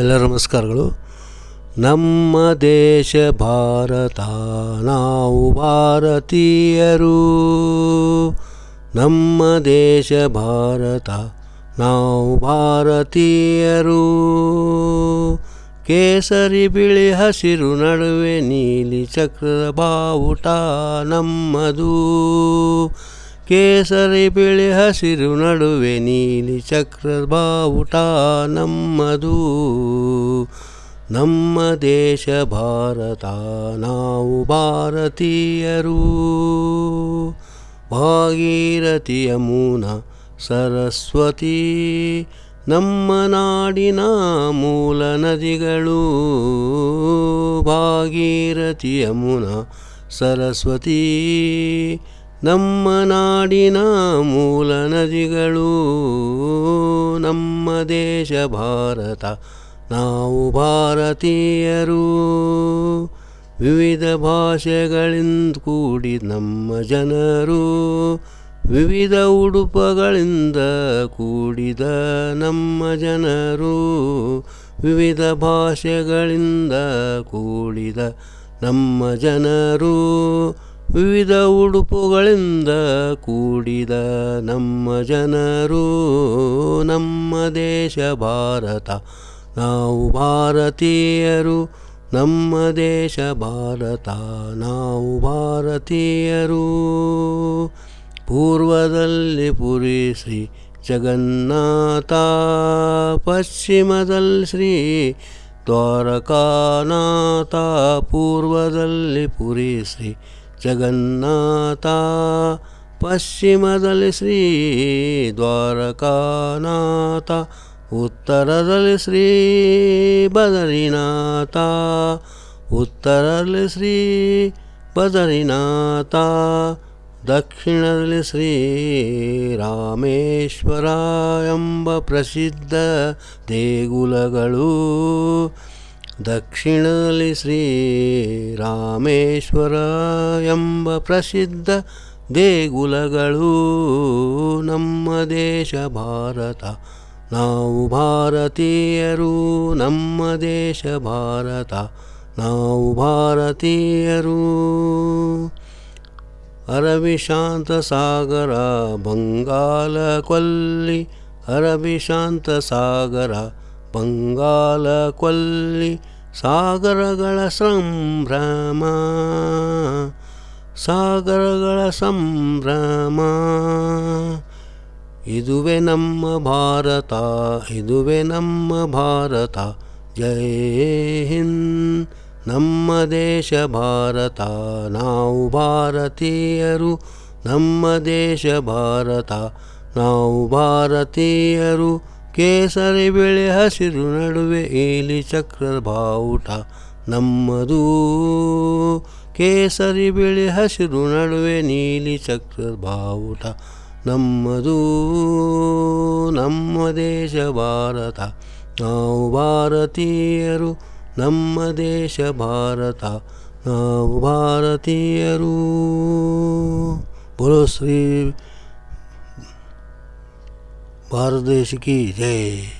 ಎಲ್ಲ ನಮಸ್ಕಾರಗಳು. ನಮ್ಮ ದೇಶ ಭಾರತ, ನಾವು ಭಾರತೀಯರು. ನಮ್ಮ ದೇಶ ಭಾರತ, ನಾವು ಭಾರತೀಯರು. ಕೇಸರಿ ಬಿಳಿ ಹಸಿರು ನಡುವೆ ನೀಲಿ ಚಕ್ರದ ಬಾವುಟ ನಮ್ಮದು. ಕೇಸರಿ ಬಿಳಿ ಹಸಿರು ನಡುವೆ ನೀಲಿ ಚಕ್ರ ಬಾವುಟ ನಮ್ಮದು ನಮ್ಮ ದೇಶ ಭಾರತ, ನಾವು ಭಾರತೀಯರು. ಭಾಗೀರಥಿ ಮೂನ ಸರಸ್ವತಿ, ನಮ್ಮ ನಾಡಿನ ಮೂಲ ನದಿಗಳು. ಭಾಗೀರಥಿ ಯಮುನ ಸರಸ್ವತಿ ನಮ್ಮ ನಾಡಿನ ಮೂಲ ನದಿಗಳು, ನಮ್ಮ ದೇಶ ಭಾರತ, ನಾವು ಭಾರತೀಯರು. ವಿವಿಧ ಭಾಷೆಗಳಿಂದ ಕೂಡಿ ನಮ್ಮ ಜನರು, ವಿವಿಧ ಉಡುಪುಗಳಿಂದ ಕೂಡಿದ ನಮ್ಮ ಜನರು, ವಿವಿಧ ಭಾಷೆಗಳಿಂದ ಕೂಡಿದ ನಮ್ಮ ಜನರು. ವಿವಿಧ ಉಡುಪುಗಳಿಂದ ಕೂಡಿದ ನಮ್ಮ ಜನರು, ನಮ್ಮ ದೇಶ ಭಾರತ. ನಾವು ಭಾರತೀಯರು, ನಮ್ಮ ದೇಶ ಭಾರತ. ನಾವು ಭಾರತೀಯರು. ಪೂರ್ವದಲ್ಲಿ ಪುರಿ ಶ್ರೀ ಜಗನ್ನಾಥ, ಪಶ್ಚಿಮದಲ್ಲಿ ಶ್ರೀ ದ್ವಾರಕಾನಾಥ, ಪೂರ್ವದಲ್ಲಿ ಪುರಿ ಶ್ರೀ ಜಗನ್ನಾಥ, ಪಶ್ಚಿಮದಲ್ಲಿ ಶ್ರೀ ದ್ವಾರಕಾನಾಥ, ಉತ್ತರದಲ್ಲಿ ಶ್ರೀ ಬದರಿನಾಥ, ಉತ್ತರದಲ್ಲಿ ಶ್ರೀ ಬದರಿನಾಥ, ದಕ್ಷಿಣದಲ್ಲಿ ಶ್ರೀ ರಾಮೇಶ್ವರ ಎಂಬ ಪ್ರಸಿದ್ಧ ದೇಗುಲಗಳು ದಕ್ಷಿಣದಲ್ಲಿ ಶ್ರೀ ರಾಮೇಶ್ವರ ಎಂಬ ಪ್ರಸಿದ್ಧ ದೇಗುಲಗಳು ನಮ್ಮ ದೇಶ ಭಾರತ. ನಾವು ಭಾರತೀಯರು, ನಮ್ಮ ದೇಶ ಭಾರತ. ನಾವು ಭಾರತೀಯರು. ಅರಬಿ ಶಾಂತ ಸಾಗರ ಬಂಗಾಲ ಕೊಲ್ಲಿ ಅರಬಿ ಶಾಂತ ಸಾಗರ ಬಂಗಾಲ ಕೊಲ್ಲಿ ಸಾಗರಗಳ ಸಂಭ್ರಮ ಸಾಗರಗಳ ಸಂಭ್ರಮ. ಇದುವೇ ನಮ್ಮ ಭಾರತ, ಇದುವೇ ನಮ್ಮ ಭಾರತ. ಜೈ ಹಿಂದ್, ನಮ್ಮ ದೇಶ ಭಾರತ. ನಾವು ಭಾರತೀಯರು, ನಮ್ಮ ದೇಶ ಭಾರತ. ನಾವು ಭಾರತೀಯರು ಕೇಸರಿ ಬಿಳಿ ಹಸಿರು ನಡುವೆ ಏಲಿ ಚಕ್ರದ ಬಾವುಟ ನಮ್ಮದು. ಕೇಸರಿ ಬಿಳಿ ಹಸಿರು ನಡುವೆ ನೀಲಿ ಚಕ್ರದ ಬಾವುಟ ನಮ್ಮದು. ನಮ್ಮ ದೇಶ ಭಾರತ, ನಾವು ಭಾರತೀಯರು, ನಮ್ಮ ದೇಶ ಭಾರತ, ನಾವು ಭಾರತೀಯರು. बोलो ભારત દેશ કી જય.